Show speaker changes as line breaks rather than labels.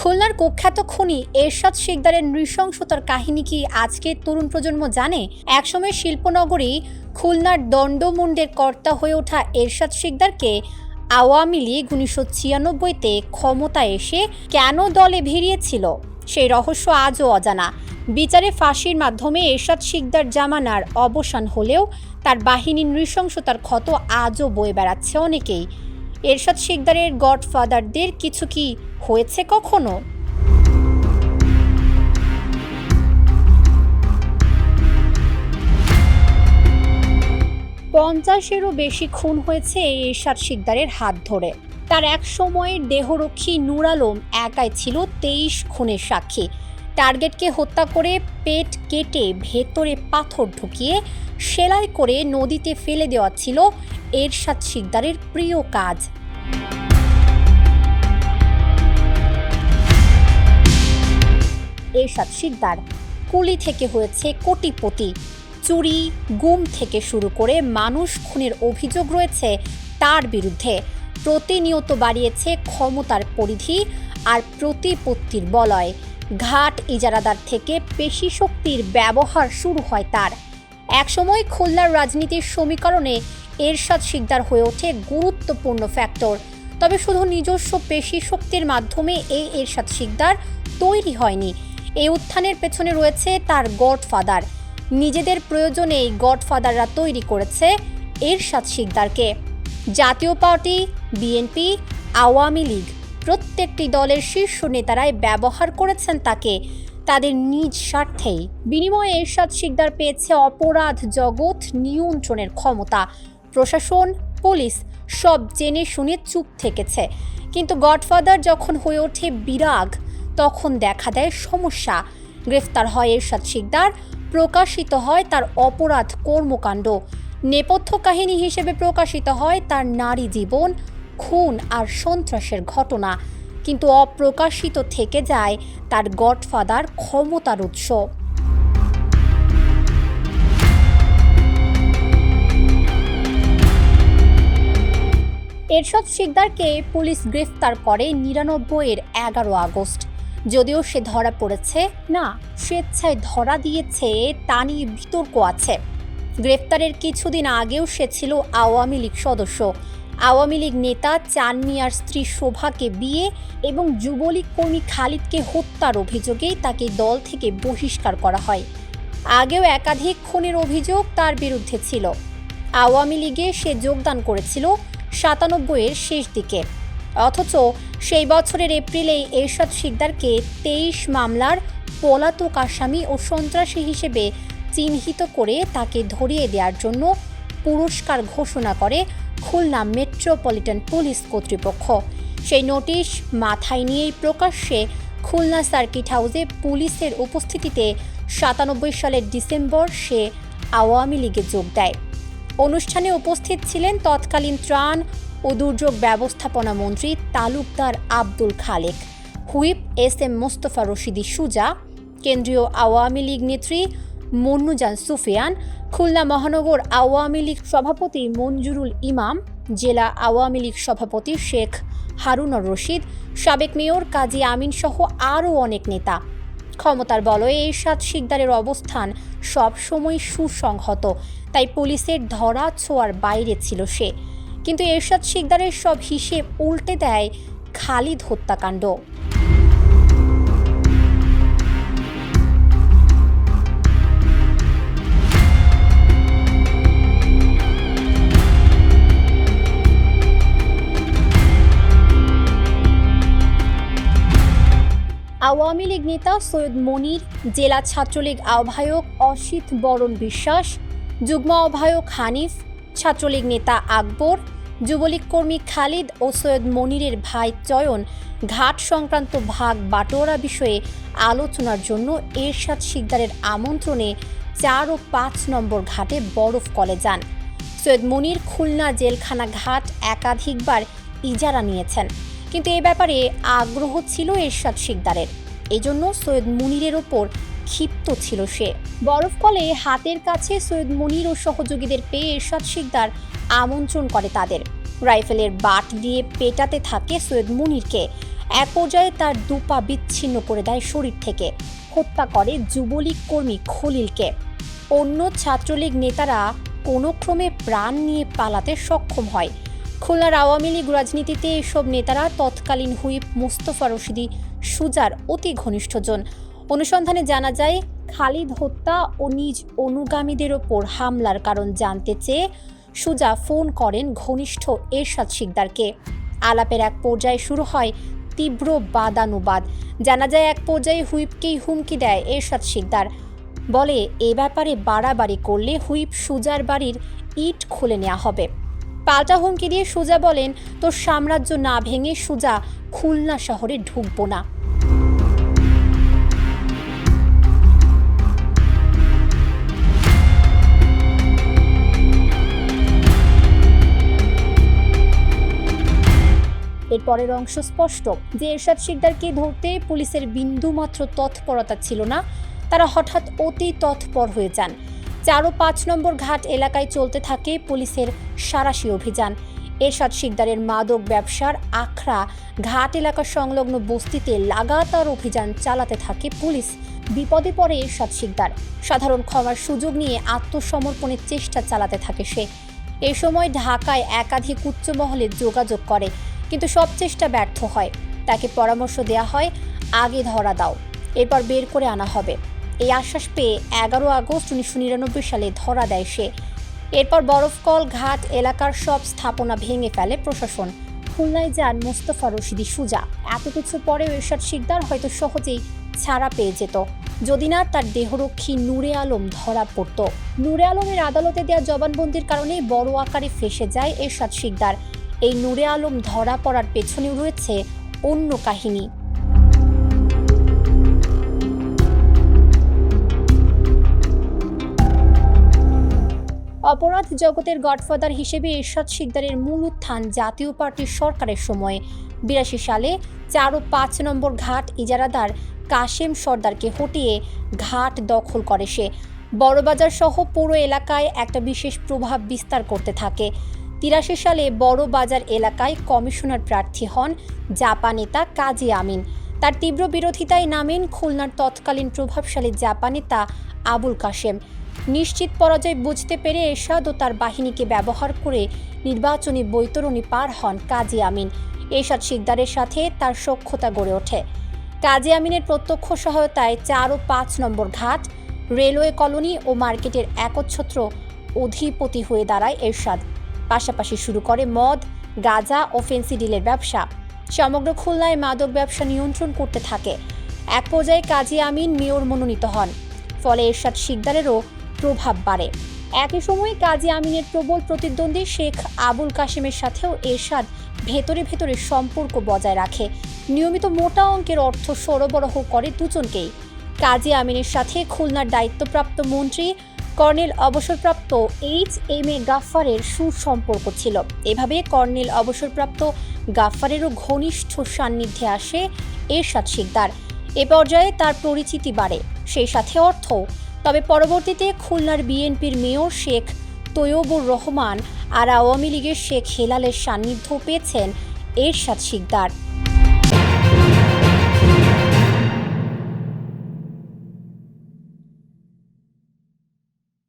খুলনার কুখ্যাত খুনি এরশাদ শিকদারের নৃশংসতার কাহিনী কি আজকের তরুণ প্রজন্ম জানে? একসময় শিল্পনগরী খুলনার দণ্ডমুণ্ডের কর্তা হয়ে ওঠা এরশাদ শিকদারকে আওয়ামী লীগ উনিশশো ছিয়ানব্বইতে ক্ষমতায় এসে কেন দলে ভিড়িয়েছিল? সেই রহস্য আজও অজানা। বিচারে ফাঁসির মাধ্যমে এরশাদ শিকদার জামানার অবসান হলেও তার বাহিনীর নৃশংসতার ক্ষত আজও বয়ে বেড়াচ্ছে অনেকেই। এরশাদ শিকদারের গডফাদারদের কিছু কি হয়েছে কখনো? পঞ্চাশেরও বেশি খুন হয়েছে এরশাদ শিকদারের হাত ধরে। তার এক সময়ের দেহরক্ষী নূর আলম একাই ছিল তেইশ খুনের সাক্ষী। টার্গেটকে হত্যা করে পেট কেটে ভেতরে পাথর ঢুকিয়ে সেলাই করে নদীতে ফেলে দেওয়া ছিল এরশাদ শিকদারের প্রিয় কাজ। এরশাদ শিকদার কুলি থেকে হয়েছে কোটিপতি। চুরি, গুম থেকে শুরু করে মানুষ খুনের অভিযোগ রয়েছে তার বিরুদ্ধে। প্রতিনিয়ত বাড়িয়েছে ক্ষমতার পরিধি আর প্রতিপত্তির বলয়। ঘাট ইজারাদার থেকে পেশি শক্তির ব্যবহার শুরু হয় তার। একসময় খুলনার রাজনীতির সমীকরণে এরশাদ শিকদার হয়ে ওঠে গুরুত্বপূর্ণ ফ্যাক্টর তবে শুধু নিজস্ব পেশি শক্তির মাধ্যমে এই এরশাদ শিকদার তৈরি হয়নি। এই উত্থানের পেছনে রয়েছে তার গডফাদার। নিজেদের প্রয়োজনে এই গডফাদাররা তৈরি করেছে এরশাদ শিকদারকে। জাতীয় পার্টি, বিএনপি, আওয়ামী লীগ। প্রত্যেকটি দলের শীর্ষ নেতারাই ব্যবহার করেছেন তাকে। তাদের নিজ স্বার্থেই। বিনিময়ে এরশাদ শিকদার পেয়েছে অপরাধ জগৎ নিয়ন্ত্রণের ক্ষমতা। প্রশাসন, পুলিশ সব জেনে শুনে চুপ থেকেছে। কিন্তু গডফাদার যখন হয়ে ওঠে বিরাগ, তখন দেখা দেয় সমস্যা। গ্রেফতার হয় এরশাদ শিকদার, প্রকাশিত হয় তার অপরাধ কর্মকাণ্ড। নেপথ্য কাহিনী হিসেবে প্রকাশিত হয় তার নারী জীবন খুন আর সন্ত্রাসের ঘটনা, কিন্তু অপ্রকাশিত থেকে যায় তার গডফাদার ক্ষমতার উৎস। এরশাদ শিকদারকে পুলিশ গ্রেফতার করে নিরানব্বইয়ের এগারো আগস্ট। যদিও সে ধরা পড়েছে, না, স্বেচ্ছায় ধরা দিয়েছে তা নিয়ে বিতর্ক আছে। গ্রেফতারের কিছুদিন আগেও সে ছিল আওয়ামী লীগ সদস্য আওয়ামী লীগ নেতা চান মিয়ার স্ত্রী শোভাকে বিয়ে এবং যুবলীগ কর্মী খালিদকে হত্যার অভিযোগেই তাকে দল থেকে বহিষ্কার করা হয়। আগেও একাধিক খুনের অভিযোগ তার বিরুদ্ধে ছিল। আওয়ামী লীগে সে যোগদান করেছিল সাতানব্বইয়ের শেষ দিকে। অথচ সেই বছরের এপ্রিলেই এরশাদ শিকদারকে তেইশ মামলার পলাতক আসামি ও সন্ত্রাসী হিসেবে চিহ্নিত করে তাকে ধরিয়ে দেওয়ার জন্য পুরস্কার ঘোষণা করে খুলনা মেট্রোপলিটন পুলিশ কর্তৃপক্ষ। সেই নোটিশ মাথায় নিয়েই প্রকাশ্যে খুলনা সার্কিট হাউসে পুলিশের উপস্থিতিতে সাতানব্বই সালের ডিসেম্বর সে আওয়ামী লীগে যোগ দেয়। অনুষ্ঠানে উপস্থিত ছিলেন তৎকালীন ত্রাণ ও দুর্যোগ ব্যবস্থাপনা মন্ত্রী Talukdar Abdul Khalek. Whip S M Mostafa Rashidi Suja, কেন্দ্রীয় আওয়ামী লীগ নেত্রী মন্নুজান সুফিয়ান, খুলনা মহানগর আওয়ামী লীগ সভাপতি মঞ্জুরুল ইমাম, জেলা আওয়ামী লীগ সভাপতি শেখ হারুনর রশিদ, সাবেক মেয়র কাজী আমিন সহ আরও অনেক নেতা। ক্ষমতার বলয়ে এরশাদ শিকদারের অবস্থান সবসময় সুসংহত, তাই পুলিশের ধরা ছোঁয়ার বাইরে ছিল সে। কিন্তু এরশাদ শিকদারের সব হিসেব উল্টে দেয় খালিদ হত্যাকাণ্ড। আওয়ামী লীগ নেতা সৈয়দ মনির, জেলা ছাত্রলীগ আহ্বায়ক অসিত বরণ বিশ্বাস, যুগ্ম আহ্বায়ক হানিফ, ছাত্রলীগ নেতা আকবর, যুবলীগ কর্মী খালিদ ও সৈয়দ মনিরের ভাই চয়ন, ঘাট সংক্রান্ত ভাগ বাটোয়ারা বিষয়ে আলোচনার জন্য এরশাদ শিকদারের আমন্ত্রণে চার ও পাঁচ নম্বর ঘাটে বরফ কলে যান। সৈয়দ মনির খুলনা জেলখানা ঘাট একাধিকবার ইজারা নিয়েছেন। কিন্তু এ ব্যাপারে আগ্রহ ছিল এরশাদ শিকদারের। এজন্য সৈয়দ মুনিরের ওপর ক্ষিপ্ত ছিল সে। বরফ কলে হাতের কাছে সৈয়দ মুনির ও সহযোগীদের পেয়ে এরশাদ শিকদার আমন্ত্রণ করে তাদের। রাইফেলের বাট দিয়ে পেটাতে থাকে সৈয়দ মুনিরকে। এক পর্যায়ে তার দুপা বিচ্ছিন্ন করে দেয় শরীর থেকে। হত্যা করে যুবলীগ কর্মী খলিলকে। অন্য ছাত্রলীগ নেতারা কোনো ক্রমে প্রাণ নিয়ে পালাতে সক্ষম হয়। খুলনার আওয়ামী লীগ রাজনীতিতে এসব নেতারা তৎকালীন হুইপ মুস্তফা রশিদি, সুজার অতি ঘনিষ্ঠজন অনুসন্ধানে জানা যায়, খালিদ হত্যা ও নিজ অনুগামীদের ওপর হামলার কারণ জানতে চেয়ে সুজা ফোন করেন ঘনিষ্ঠ এরশাদ শিকদারকে। আলাপের এক পর্যায়ে শুরু হয় তীব্র বাদানুবাদ। জানা যায়, এক পর্যায়ে হুইপকেই হুমকি দেয় এরশাদ শিকদার। বলে, এ ব্যাপারে বাড়াবাড়ি করলে হুইপ সুজার বাড়ির ইট খুলে নেওয়া হবে। পাল্টা হুমকি দিয়ে সুজা বলেন, তোর সাম্রাজ্য না ভেঙে সুজা খুলনা শহরে ঢুকবো না। এর পরের অংশ স্পষ্ট, যে এরশাদ শিকদারকে ধরতে পুলিশের বিন্দুমাত্র তৎপরতা ছিল না, তারা হঠাৎ অতি তৎপর হয়ে যান। চার ও পাঁচ নম্বর ঘাট এলাকায় চলতে থাকে পুলিশের সারাশি অভিযান। এরশাদ শিকদারের মাদক ব্যবসার আখড়া ঘাট এলাকা সংলগ্ন বস্তিতে লাগাতার অভিযান চালাতে থাকে পুলিশ। বিপদে পড়ে এরশাদ শিকদার। সাধারণ ক্ষমার সুযোগ নিয়ে আত্মসমর্পণের চেষ্টা চালাতে থাকে সে। এ সময় ঢাকায় একাধিক উচ্চ মহলে যোগাযোগ করে, কিন্তু সব চেষ্টা ব্যর্থ হয়। তাকে পরামর্শ দেওয়া হয়, আগে ধরা দাও, এরপর বের করে আনা হবে। এই আশ্বাস পেয়ে এগারো আগস্ট উনিশশো নিরানব্বই সালে ধরা দেয় সে। এরপর বরফকল ঘাট এলাকার সব স্থাপনা ভেঙে ফেলে প্রশাসন। খুলনায় যান মোস্তফা রশিদি সুজা। এত কিছু পরেও এরশাদ শিকদার হয়তো সহজেই ছাড়া পেয়ে যেত। যদি না, তার দেহরক্ষী নূরে আলম ধরা পড়ত। নূরে আলমের আদালতে দেওয়া জবানবন্দির কারণে বড় আকারে ফেসে যায় এরশাদ শিকদার। এই নূরে আলম ধরা পড়ার পেছনেও রয়েছে অন্য কাহিনী। অপরাধ জগতের গডফাদার হিসেবে এরশাদ শিকদারের মূল উত্থান জাতীয় পার্টির সরকারের সময়ে। বিরাশি সালে চার ও পাঁচ নম্বর ঘাট ইজারাদার কাশেম সর্দারকে হটিয়ে ঘাট দখল করে সে। বড়বাজার সহ পুরো এলাকায় একটা বিশেষ প্রভাব বিস্তার করতে থাকে। তিরাশি সালে বড় বাজার এলাকায় কমিশনার প্রার্থী হন জাপা নেতা কাজী আমিন। তার তীব্র বিরোধিতায় নামেন খুলনার তৎকালীন প্রভাবশালী জাপা নেতা আবুল কাশেম। নিশ্চিত পরাজয় বুঝতে পেরে এরশাদ ও তার বাহিনীকে ব্যবহার করে নির্বাচনী বৈতরণী পার হন কাজী আমিন। এরশাদ শিকদারের সাথে তার সখ্যতা গড়ে ওঠে। কাজী আমিনের প্রত্যক্ষ সহায়তায় চার ও পাঁচ নম্বর ঘাট, রেলওয়ে কলোনি ও মার্কেটের একচ্ছত্র অধিপতি হয়ে দাঁড়ায় এরশাদ। পাশাপাশি শুরু করে মদ, গাঁজা ও ফেন্সিডিলের ব্যবসা। সমগ্র খুলনায় মাদক ব্যবসা নিয়ন্ত্রণ করতে থাকে। এক পর্যায়ে কাজী আমিন মেয়র মনোনীত হন। ফলে এরশাদ শিকদারেরও প্রভাব বাড়ে। একই সময়ে কাজী আমিনের প্রবল প্রতিদ্বন্দ্বী শেখ আবুল কাশেমের সাথেও এরশাদ ভেতরে ভেতরে সম্পর্ক বজায় রাখে। নিয়মিত মোটা অঙ্কের অর্থ সরবরাহ করে দুজনকেই। কাজী আমিনের সাথে খুলনার দায়িত্বপ্রাপ্ত মন্ত্রী কর্নেল অবসরপ্রাপ্ত এইচ এম এ গাফফারের সুসম্পর্ক ছিল। এভাবে কর্নেল অবসরপ্রাপ্ত গাফফারেরও ঘনিষ্ঠ সান্নিধ্যে আসে এরশাদ শিকদার। এ পর্যায়ে তার পরিচিতি বাড়ে। সেই সাথে অর্থ তবে পরবর্তীতে খুলনার বিএনপির মেয়র শেখ তৈয়বুর রহমান আর আওয়ামী লীগের শেখ হেলালের সান্নিধ্য পেয়েছেন এরশাদ শিকদার।